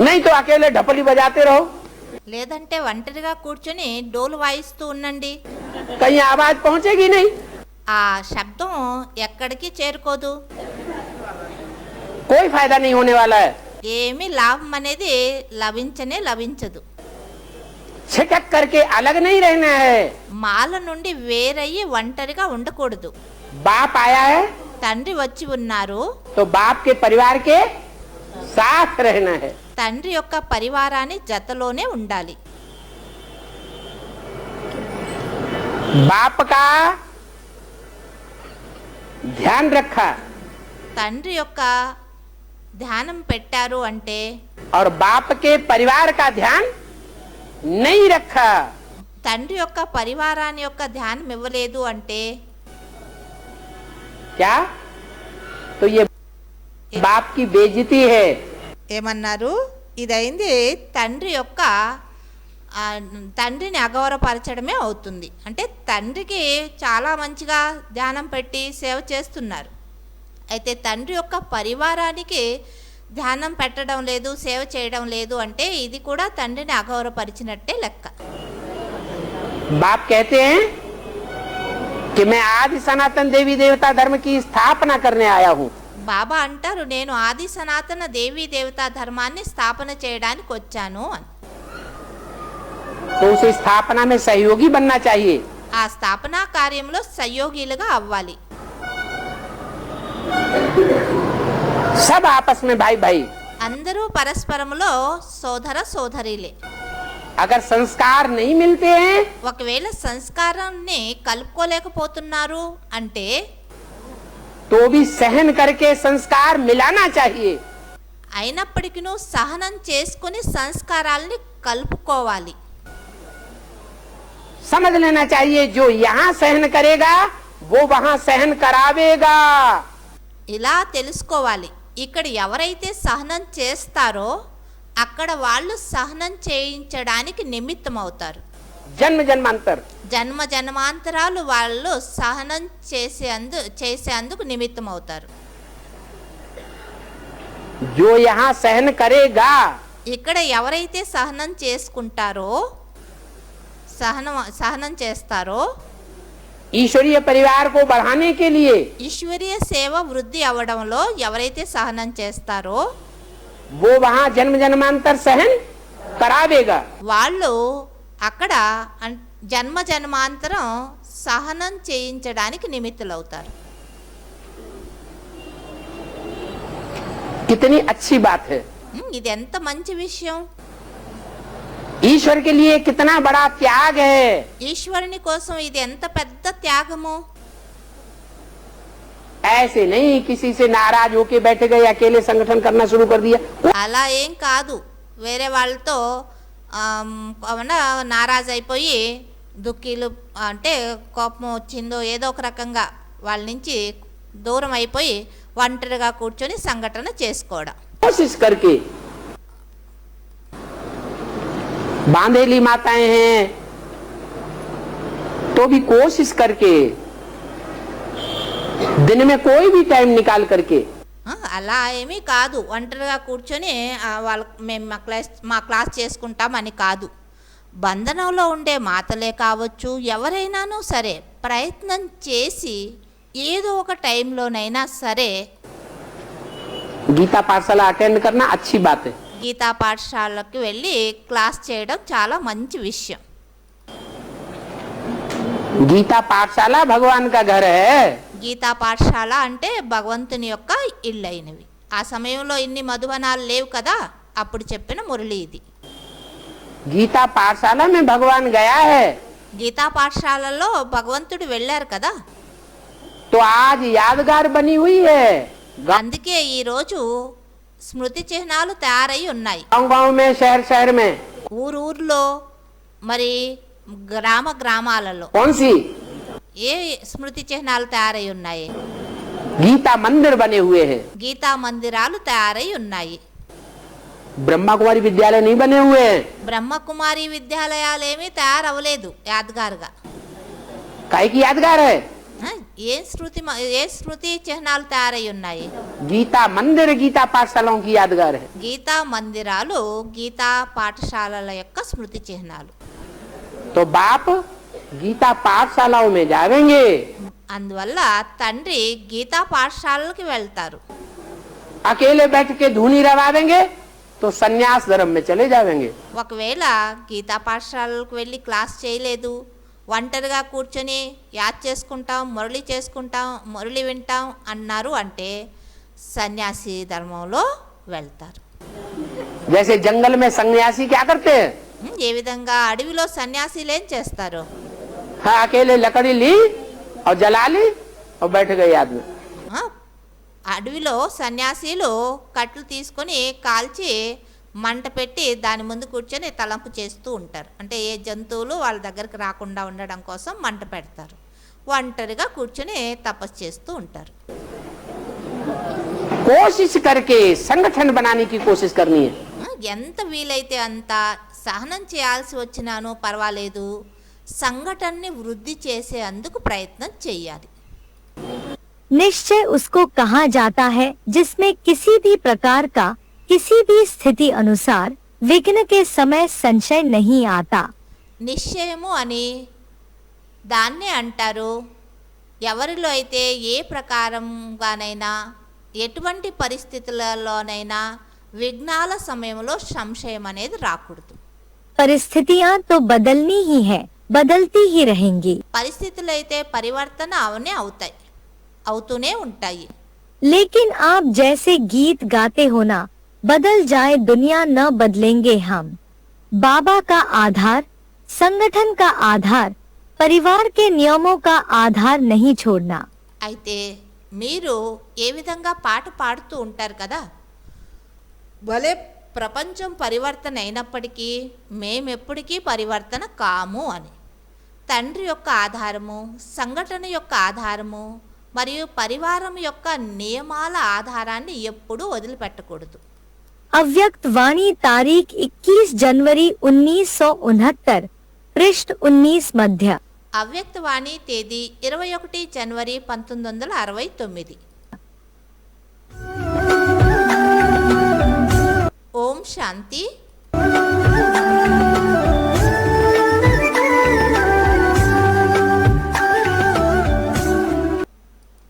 नहीं तो अकेले ढपली बजाते रहो లేదంటే ఒంటరిగా కూర్చొని డోలు వాయిస్తూ ఉండండి कहीं आवाज पहुंचेगी नहीं ఆ శబ్దం ఎక్కడికి చేరుకోదు कोई फायदा नहीं होने वाला है ఏమీ లాభం అనేది లభించనే లభించదు छिटक करके अलग नहीं रहना है మాల నుండి వేరయ్యి ఒంటరిగా ఉండకూడదు बाप आया है తండ్రి వచ్చి ఉన్నారు तो बाप के परिवार के साथ रहना है తండ్రి యొక్క పరివారాన్ని జతలోనే ఉండాలి बाप का ध्यान रखा తండ్రి యొక్క ధ్యానం పెట్టారు అంటే और बाप के परिवार का ध्यान नहीं रखा తండ్రి యొక్క పరివారాన్ని యొక్క ధ్యానం ఇవ్వలేదు అంటే क्या तो ये बाप की बेइज्जती है ఏమన్నారు ఇదైంది తండ్రి యొక్క ఆ, తండ్రిని అగౌరవపరచడమే అవుతుంది అంటే తండ్రికి చాలా మంచిగా ధ్యానం పెట్టి సేవ చేస్తున్నారు అయితే తండ్రి యొక్క పరివారానికి ధ్యానం పెట్టడం లేదు సేవ చేయడం లేదు అంటే ఇది కూడా తండ్రిని అగౌరవపరిచినట్టే లెక్క बाप कहते हैं कि मैं आदि सनातन देवी देवता धर्म की स्थापना करने आया हूँ బాబా అంటారు నేను ఆది సనాతన దేవీ దేవతా ధర్మాన్ని స్థాపన చేయడానికి వచ్చాను స్థాపన సహయోగి బన్నా చాయి ఆ స్థాపన కార్యంలో సహయోగిలుగా అవ్వాలి. సబ్ ఆపస్ మే భాయ్ భాయ్ అందరూ పరస్పరములో సోదర సోదరిలే. అగర్ సంస్కార్ నహీ మిల్తే ఒకవేళ సంస్కారాన్ని కలుపుకోలేకపోతున్నారు అంటే तो भी सहन करके संस्कार मिलाना चाहिए అయినప్పటికీ సహనం చేసుకుని సంస్కారాల్ని కలుపుకోవాలి समझ लेना चाहिए जो यहाँ सहन करेगा वो वहाँ सहन करावेगा ఇలా తెలుసుకోవాలి ఇక్కడ ఎవరైతే సహనం చేస్తారో అక్కడ వాళ్ళు సహనం చేయించడానికి నిమిత్తం అవుతారు జన్మ జన్మాంతర. జన్మ జన్మాంతరాలు వాళ్ళు సహనం చేసే అందు చేసేందుకు నిమిత్తం అవుతారు జో యహా సహన కరేగా. ఇక్కడ ఎవరైతే సహనం చేసుకుంటారో సహనం సహనం చేస్తారో ఈశ్వరీయ పరివార్ కో బఢానే కే లియే. ఈశ్వరీయ సేవ వృద్ధి అవడంలో ఎవరైతే సహనం చేస్తారో వో వహా జన్మ జన్మాంతర్ సహన్ కరావేగా. వాళ్ళు అక్కడ అన్- జన్మ జన్మాంతరం సహనం చేయించడానికి నిమిత్తులవుతారు कितनी अच्छी बात है ఉమ్, ఇది ఎంత మంచి విషయం ईश्वर के लिए कितना बड़ा त्याग है ఈశ్వరుని కోసం ఇది ఎంత పెద్ద త్యాగము ऐसे नहीं किसी से नाराज होके बैठे गए अकेले संगठन करना शुरू कर दिया అలా ఏం కాదు వేరే వాళ్ళతో ఆమ్, ఏమన్నా నారాజ్ అయిపోయి దుఃఖీలు అంటే కోపం వచ్చిందో ఏదో ఒక రకంగా వాళ్ళ నుంచి దూరం అయిపోయి ఒంటరిగా కూర్చొని సంఘటన చేసుకోవడం कोशिश करके बांधेली माताएं हैं तो भी कोशिश करके दिन में कोई भी टाइम निकाल करके ఆ, అలా ఏమీ కాదు. ఒంటరిగా కూర్చొని వాళ్ళ మేము మా క్లాస్ మా క్లాస్ చేసుకుంటామని కాదు. బంధనంలో ఉండే మాతలే కావచ్చు ఎవరైనానూ సరే ప్రయత్నం చేసి ఏదో ఒక టైంలోనైనా సరే గీతా పాఠశాల అటెండ్ కన్నా అచ్చి బాత్. గీతా పాఠశాలకు వెళ్ళి క్లాస్ చేయడం చాలా మంచి విషయం. గీతా పాఠశాల భగవాన్ కా ఘర్ గీతా పాఠశాల అంటే భగవంతుని యొక్క ఇల్లైనవి. ఆ సమయంలో ఇన్ని మధువనాలు లేవు కదా అప్పుడు చెప్పిన మురళి ఇది. గీతా పాఠశాల భగవాన్ గయా హే. గీతా పాఠశాలలో భగవంతుడు వెళ్ళారు కదా. ఆజ్ హే. అందుకే ఈ రోజు స్మృతి చిహ్నాలు తయారై ఉన్నాయి. ఊరు ఊర్లో మరి గ్రామ గ్రామాలలో. ఏ స్మృతి చిహ్నాలు తయారై ఉన్నాయి? గీతా మందిర్ బనే హే. గీతా మందిరాలు తయారై ఉన్నాయి. బ్రహ్మకుమారి విద్యాలయం నీ బనే బ్రహ్మకుమారి విద్యాలయాలు ఏమీ తయారవ్వలేదు యాద్గారుగా. కాయకి యాద్గారే? ఏ స్మృతి ఏ స్మృతి చిహ్నాలు తయారై ఉన్నాయి? గీతా మందిర్ గీతా పాఠశాలం కి యాదగార్. గీతా మందిరాలు గీతా పాఠశాలల యొక్క స్మృతి చిహ్నాలు. తో బాప్ గీతా పాఠశాల మే అందువల్ల తండ్రి గీతా పాఠశాలకి వెళ్తారు. అకేలే బయటకే ధూని రవాదేంగే తో సన్యాస్ ధర్మ మే చలే జావేంగే ఒకవేళ గీతా పాఠశాలకు వెళ్ళి క్లాస్ చేయలేదు ఒంటరిగా కూర్చొని యాద్ చేసుకుంటాం మురళి చేసుకుంటాం మురళి వింటాం అన్నారు అంటే సన్యాసి ధర్మంలో వెళ్తారు. జైసే జంగల్ మే సన్యాసి క్యా కర్తే ఏ విధంగా అడవిలో సన్యాసిలేం చేస్తారు? हाँ अकेले लकड़ी ली और जला ली और बैठ गए आदमी ఆ, అడవిలో సన్యాసీలు కట్లు తీసుకొని కాల్చి మంట పెట్టి దాని ముందు కూర్చొని తలంపు చేస్తూ ఉంటారు అంటే ఏ జంతువులు వాళ్ళ దగ్గరికి రాకుండా ఉండడం కోసం మంట పెడతారు ఒంటరిగా కూర్చొని తపస్సు చేస్తూ ఉంటారు कोशिश करके संगठन बनाने की कोशिश करनी है ఆ, ఎంత వీలైతే అంత సహనం చేయాల్సి వచ్చినాను పర్వాలేదు సంఘటనని వృద్ధి చేసేందుకు ప్రయత్నం చేయాలి निश्चय उसको कहा जाता है जिसमें किसी भी प्रकार का किसी भी स्थिति अनुसार विघ्न के समय संशय नहीं आता నిశ్చయము అని దాన్నే అంటారు ఎవరిలో అయితే ఏ ప్రకారంగానైనా ఎటువంటి పరిస్థితులలోనైనా విఘ్నాల సమయంలో సంశయం అనేది రాకూడదు परिस्थितियाँ तो बदलनी ही है बदलती ही रहेंगी పరిస్థితులు అయితే పరివర్తన అవనే అవుతాయి అవుతూనే ఉంటాయి लेकिन आप जैसे गीत गाते हो ना बदल जाए दुनिया न बदलेंगे हम बाबा का आधार संगठन का आधार परिवार के नियमों का आधार नहीं छोड़ना అయితే మీరు ఏ విధంగా పాట పాడుతూ ఉంటారు కదా భలే ప్రపంచం పరివర్తన అయినప్పటికీ మేమెప్పటికీ పరివర్తన కాము అని తండ్రి యొక్క ఆధారము సంఘటన యొక్క ఆధారము మరియు పరివారం యొక్క నియమాల ఆధారాన్ని ఎప్పుడూ వదిలిపెట్టకూడదు अव्यक्त वाणी तारीख 21 जनवरी उन्नीस पृष्ठ 19 मध्य అవ్యక్తవాణి తేదీ ఇరవై ఒకటి జనవరి పంతొమ్మిది వందల అరవై తొమ్మిది ఓం శాంతి